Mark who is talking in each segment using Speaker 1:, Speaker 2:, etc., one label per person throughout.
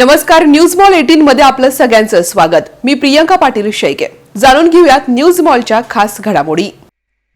Speaker 1: नमस्कार news mall eighteen मध्ये आपलं सगळ्यांचं स्वागत. मी प्रियंका पाटील शेळके. जाणून घेऊयात न्यूज मॉलच्या खास घडामोडी.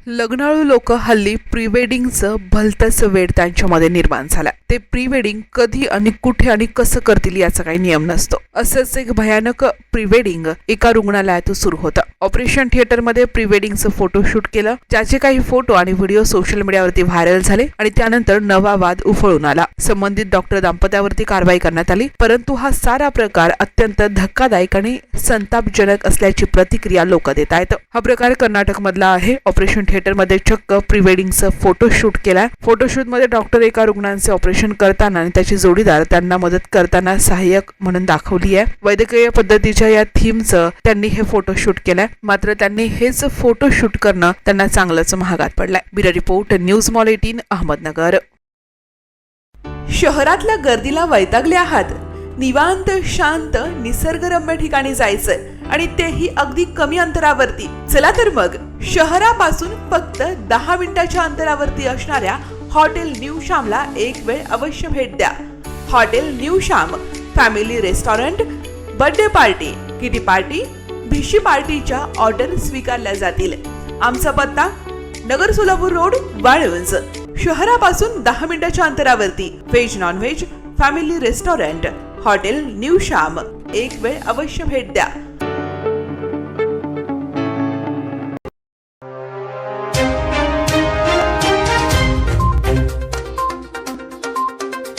Speaker 1: लग्नाळू लोक हल्ली प्री वेडिंगचं भलतंच वेळ त्यांच्यामध्ये निर्माण झाला ते प्री वेडिंग कधी आणि कुठे आणि कसं करतील याचा काही नियम नसतो. असंच एक भयानक प्री वेडिंग एका रुग्णालयात सुरू होतं. ऑपरेशन थिएटरमध्ये प्री वेडिंगचं फोटोशूट केलं. ज्याचे काही फोटो आणि व्हिडिओ सोशल मीडियावरती व्हायरल झाले आणि त्यानंतर नवा वाद उफळून आला. संबंधित डॉक्टर दाम्पत्यावरती कारवाई करण्यात आली. परंतु हा सारा प्रकार अत्यंत धक्कादायक आणि संतापजनक असल्याची प्रतिक्रिया लोक देत आहेत. हा प्रकार कर्नाटक मधला आहे ऑपरेशन थिएटरमध्ये चक्क प्री वेडिंगचं फोटोशूट केलाय. फोटोशूटमध्ये डॉक्टर एका रुग्णांचे ऑपरेशन करताना आणि त्याची जोडीदार त्यांना मदत करताना सहाय्यक म्हणून दाखवली आहे. वैद्यकीय पद्धतीच्या या थीमचं त्यांनी हे फोटोशूट केलंय. मात्र त्यांनी हेच फोटो शूट करणं त्यांना चांगलंच महागात पडलाय. बिर report news mall eighteen Ahmednagar. शहरातल्या गर्दीला वैतागले आहात. निवांत शांत निसर्गरम्य ठिकाणी जायचंय आणि तेही अगदी कमी अंतरावरती. चला तर मग शहरापासून फक्त दहा मिनिटाच्या अंतरावरती असणाऱ्या हॉटेल न्यू श्यामला एक वेळ अवश्य भेट द्या. Hotel new Shyam family restaurant birthday party. Kitty party? भिशी पार्टीच्या ऑर्डर स्वीकारल्या जातील. आमचा पत्ता नगर सोलापूर रोड वाळवंज. शहरापासून दहा मिनिटाच्या अंतरावरती. Veg non veg family restaurant hotel new Shyam. एक वेळ अवश्य भेट द्या.